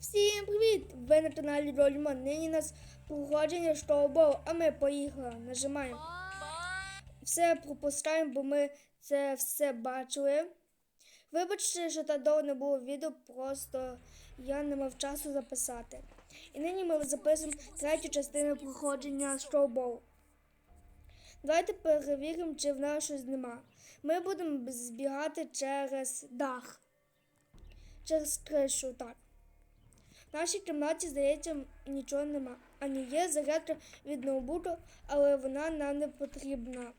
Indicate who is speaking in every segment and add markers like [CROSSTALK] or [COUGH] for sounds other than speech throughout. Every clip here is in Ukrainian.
Speaker 1: Всім привіт! Ви на каналі Рольман. Нині у нас проходження шоу а ми поїхали. Нажимаємо. Все пропускаємо, бо ми це все бачили. Вибачте, що так довго не було відео, просто я не мав часу записати. І нині ми записуємо третю частину проходження шоу Давайте перевіримо, чи в нас щось нема. Ми будемо збігати через дах. Через кришу, так. В нашій кімнаті, здається, нічого нема. А не є зарядка від ноутбуку, але вона нам не потрібна.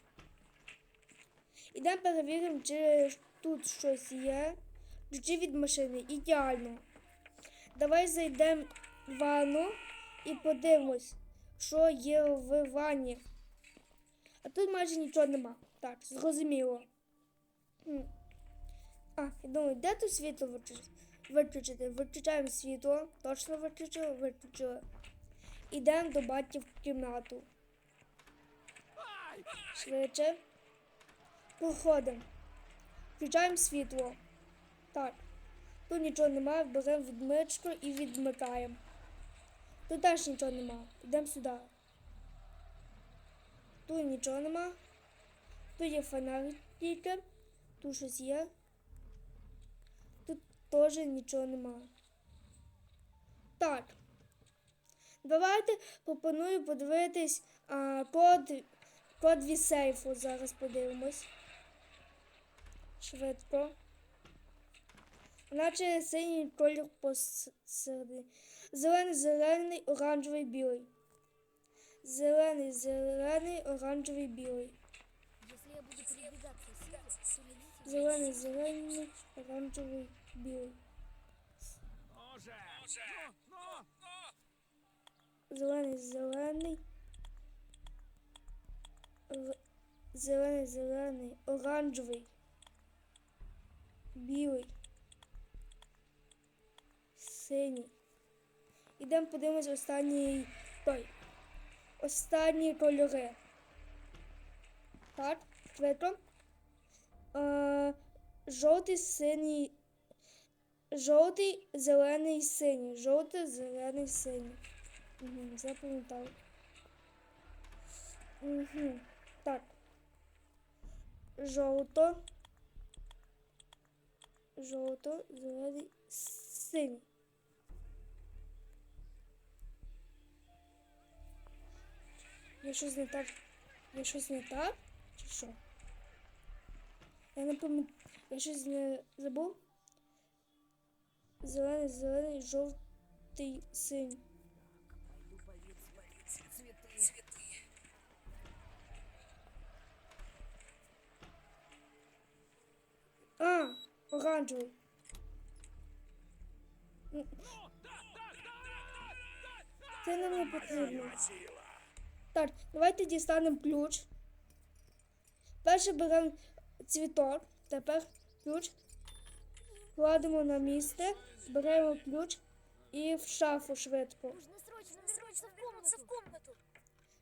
Speaker 1: Ідемо перевіримо, чи тут щось є. Ключі від машини. Ідеально. Давай зайдемо в ванну і подивимось, що є в ванні. А тут майже нічого нема. Так, зрозуміло. А, я думаю, де тут світло виключити? Виключити. Виключаємо світло. Точно виключили, виключили. Ідемо до батьків в кімнату. Швидше. Проходимо. Включаємо світло. Так. Тут нічого немає, беремо відмичку і відмикаємо. Тут теж нічого немає. Йдемо сюди. Тут нічого нема. Тут є фонарик тільки. Тут щось є. Теж нічого нема. Так. Давайте пропоную подивитись а, код від сейфу. Зараз подивимось. Швидко. Наче синій колір посередині. Зелений, зелений, оранжевий, білий. Зелений, зелений, оранжевий, білий.
Speaker 2: Я буду передвигаться сильно, то найдите
Speaker 1: Зелений, зелений, оранжевий, білий.
Speaker 3: Може! Ну, ну, ну!
Speaker 1: Зелений, зелений. ор- Зелений, зелений, оранжевий. Білий. Синій. Ідемо подивимось останній той. Останні кольори. Так, швидко. Е, жовтий, синій. Жовтий, зелений, синій. Жовтий, зелений, синій. Угу, запам'ятав. Угу. Так. Жовто. Жовто, зелений, синій. Я щось не так. Я щось не так? Чи? Я пам'ятаю. Я щось не забув. Зелений, зелений, жовтий, синій. А, оранжевий. Це не потрібно. Так, давайте дістанемо ключ. Перше беремо цвіток, тепер ключ. Кладемо на місце, беремо ключ і в шафу швидко.
Speaker 2: Нужно срочно, срочно в комнату. в комнату.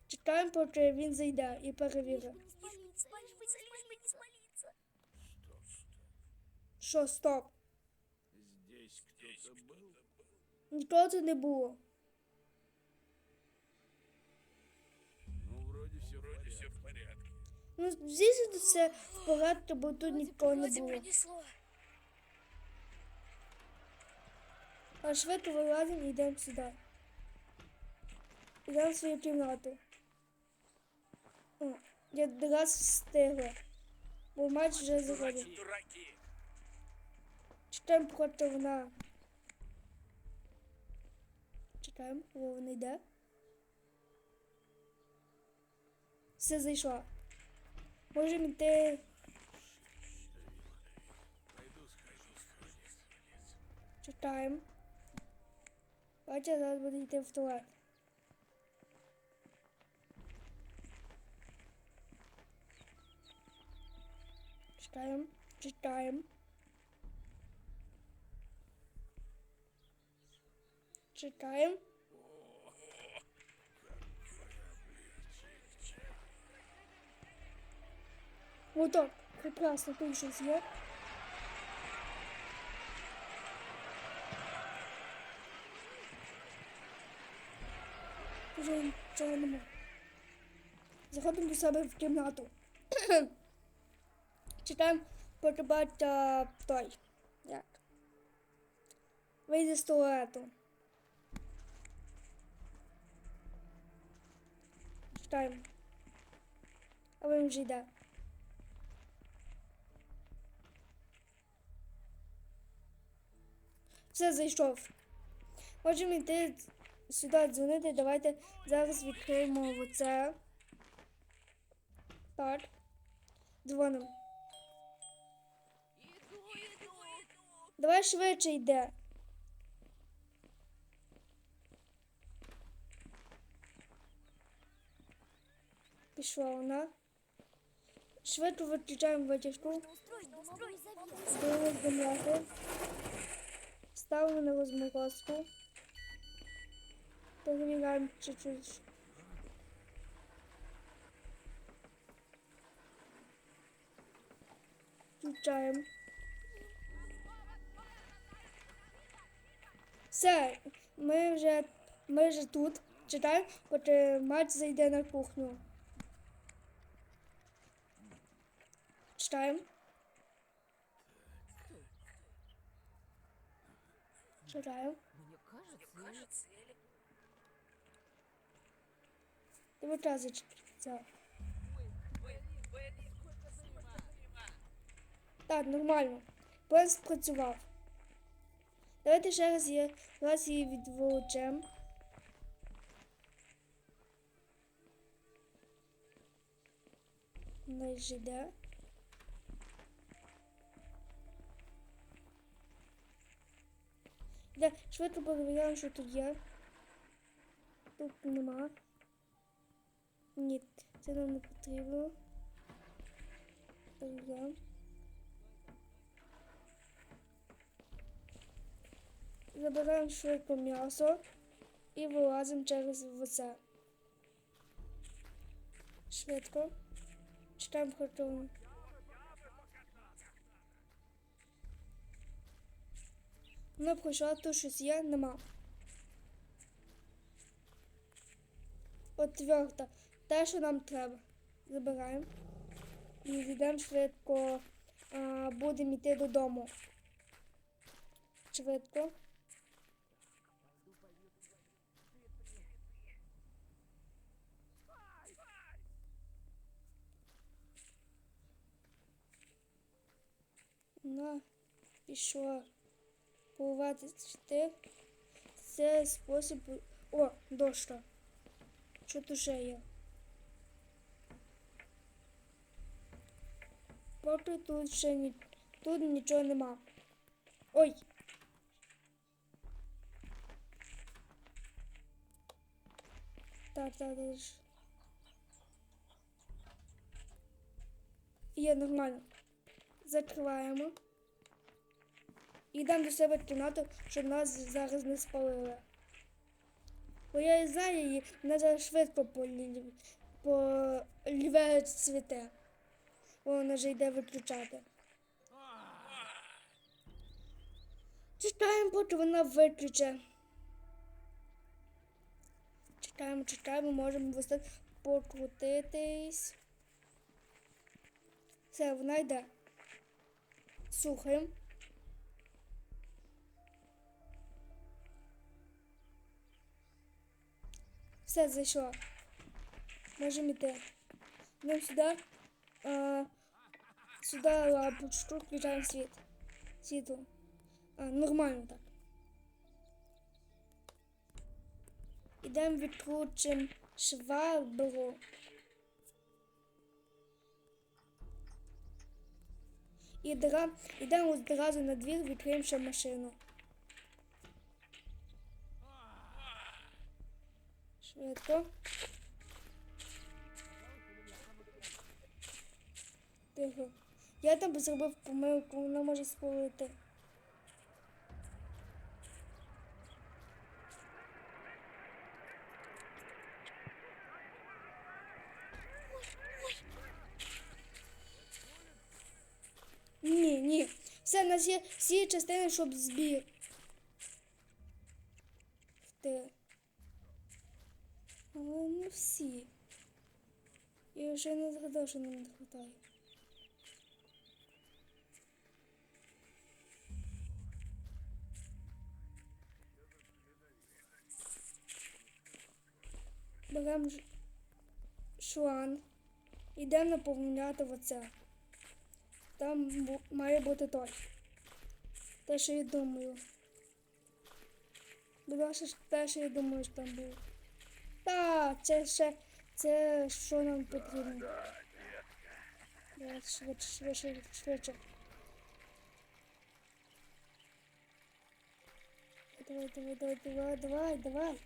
Speaker 1: Чекаємо, поки він зайде і перевірить.
Speaker 2: Не спалиться, лишь бы, лишь бы не спалиться.
Speaker 1: Що, стоп?
Speaker 3: Здесь кто-то был?
Speaker 1: Нікого тут не було.
Speaker 3: Ну,
Speaker 1: звісно, в порядку, бо тут нікого не було. А швидко вилазимо і йдемо сюди. Йдемо в свою кімнату. О, я раз встигла. Бо матч вже заходив. Чекаємо, поки вона. Чекаємо, бо вона йде. Все зайшла. Можемо йти. Чекаємо. Бачите, зараз буде йти в туалет. Чекаємо, чекаємо. Чекаємо. Отак, прекрасно, щось є. Вже нічого нема. Заходимо до себе в кімнату. [COUGHS] Читаємо потребаття той. Як? Вийди з туалету. Читаємо. А він вже йде. Все зайшов. Можемо йти сюди дзвонити. Давайте зараз відкриємо оце. Так. Дзвонимо. Давай швидше йде. Пішла вона. Швидко виключаємо витяжку.
Speaker 2: Устроить домовую завесу.
Speaker 1: Ставимо на розморозку. Перемігаємо чуть-чуть. Включаємо. Все, ми вже, ми вже тут. Читаємо, поки мать зайде на кухню. Читаємо. Читаємо. Тебе час зачепиться. Так, нормально. План спрацював. Давайте ще раз, є, раз її відволочемо. Вона ж йде. Де, швидко перевіряємо, що тут є. Тут нема. Ні, це нам не потрібно. Перевіряємо. Забираємо швидко м'ясо і вилазимо через все. Швидко. Читаємо картону. Вона пройшла, тут щось є, нема. От. Те, що нам треба. Забираємо. І йдемо швидко. А, будемо йти додому. Швидко. На, пішла цвіти. Це спосіб. О, дошка. Що тут ще є? Поки тут ще ні... тут нічого нема. Ой. Так, так, так. Є нормально. Закриваємо. Йдемо до себе в кімнату, щоб нас зараз не спалили. Бо я і знаю її, вона зараз швидко полі- поліве цвіте. Бо вона вже йде виключати. Чекаємо, поки вона виключе. Чекаємо, чекаємо, можемо висти покрутитись. Все, вона йде. Слухаємо. Все, зайшло. Можемо йти. Йдемо сюди. А, сюди лампочку, включаємо світ. Світло. А, нормально так. Ідемо відкручимо швабру. І одразу на двір, відкриємо ще машину. Швидко. Тихо. Я там зробив помилку, вона може спалити. Ні, ні. Все, у нас є всі частини, щоб збір. Ти. всі. Я вже нам не вистачає. Беремо шланг. Йдемо наповняти оце. Там має бути той. Те, що я думаю. Ласка, те, що я думаю, що там було. Так, це ще це що нам потрібно. Давай швидше, швидше, швидше. Давай, давай, давай, давай, давай, давай.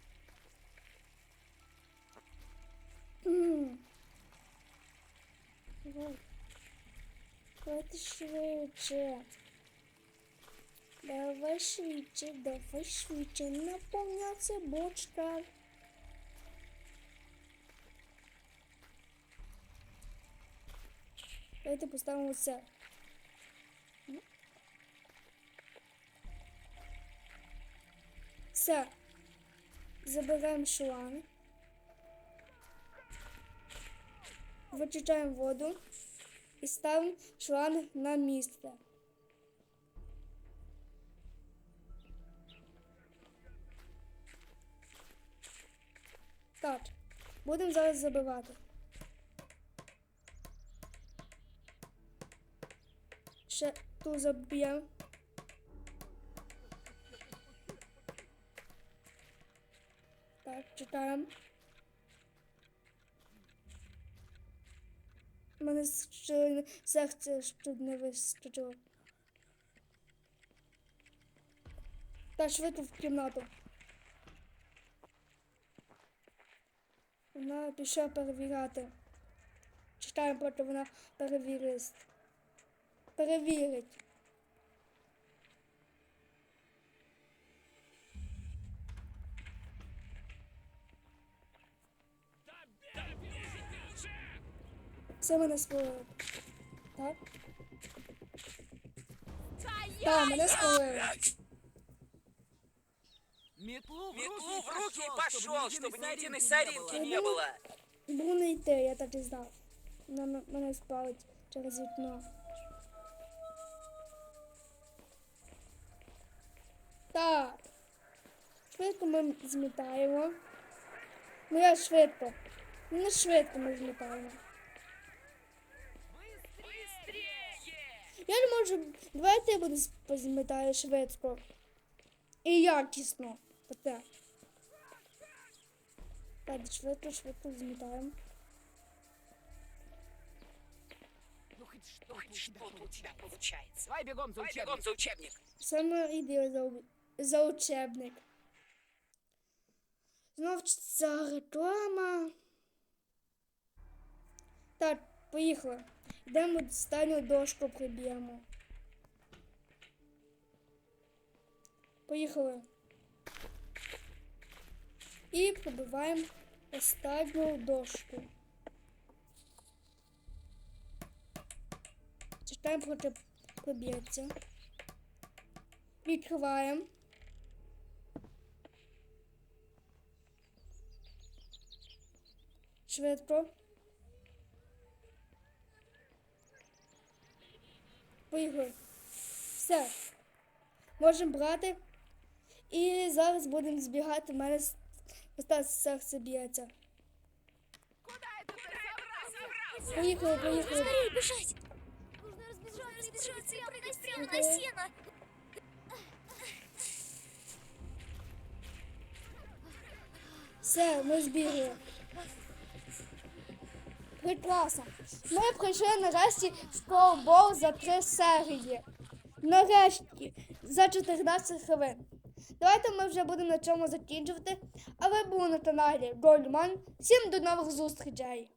Speaker 1: Давай. Давайте швидше. Давай швидше, давай швидше. Наповняться бочка. Давайте поставимо це. Все. Забираємо шланг. Вичищаємо воду і ставимо шланг на місце. Так, будемо зараз забивати. Ще ту заб'ємо. Так, читаємо. Мене ще серце тут не вистачило. Та швидко в кімнату. Вона пішла перевіряти. Читаємо, поки вона перевірить. Перевірить. Це мене спалило. Так? Так, мене спалило.
Speaker 4: Метлу в
Speaker 5: Метлу в руки
Speaker 4: пошел,
Speaker 5: пошел, чтобы ни единой соринки не было.
Speaker 1: Буду йти, я так і знав. Вона м- мене спалить через вікно. Так. Швидко ми змітаємо. Ну я швидко. Не швидко ми змітаємо. Я не можу. Давай ти будеш позмітаю швидко. І якісно. Оте. Так, швидко, швидко змітаємо.
Speaker 4: Ну хоть что
Speaker 5: Хоть что-то у тебя получается.
Speaker 4: Давай бегом за учебник.
Speaker 5: бегом за учебник.
Speaker 1: Саме ідея за, за учебник. Знов ця реклама. Так, поїхали. Йдемо останню дошку приб'ємо. Поїхали. І пробиваємо останню дошку. Читаємо, поки проб'ється. Відкриваємо. Швидко. Поїхали. Все. Можемо брати. І зараз будемо збігати. У мене осталось серце б'ється. Поїхали, поїхали.
Speaker 2: Скорее бежать! Нужно разбежаться, разбежаться и прыгать прямо на сено!
Speaker 1: Все, ми збігли. Прекрасно. Ми пройшли нарешті школбол за три серії. Нарешті за 14 хвилин. Давайте ми вже будемо на цьому закінчувати. А ви були на каналі Гольман. Всім до нових зустрічей!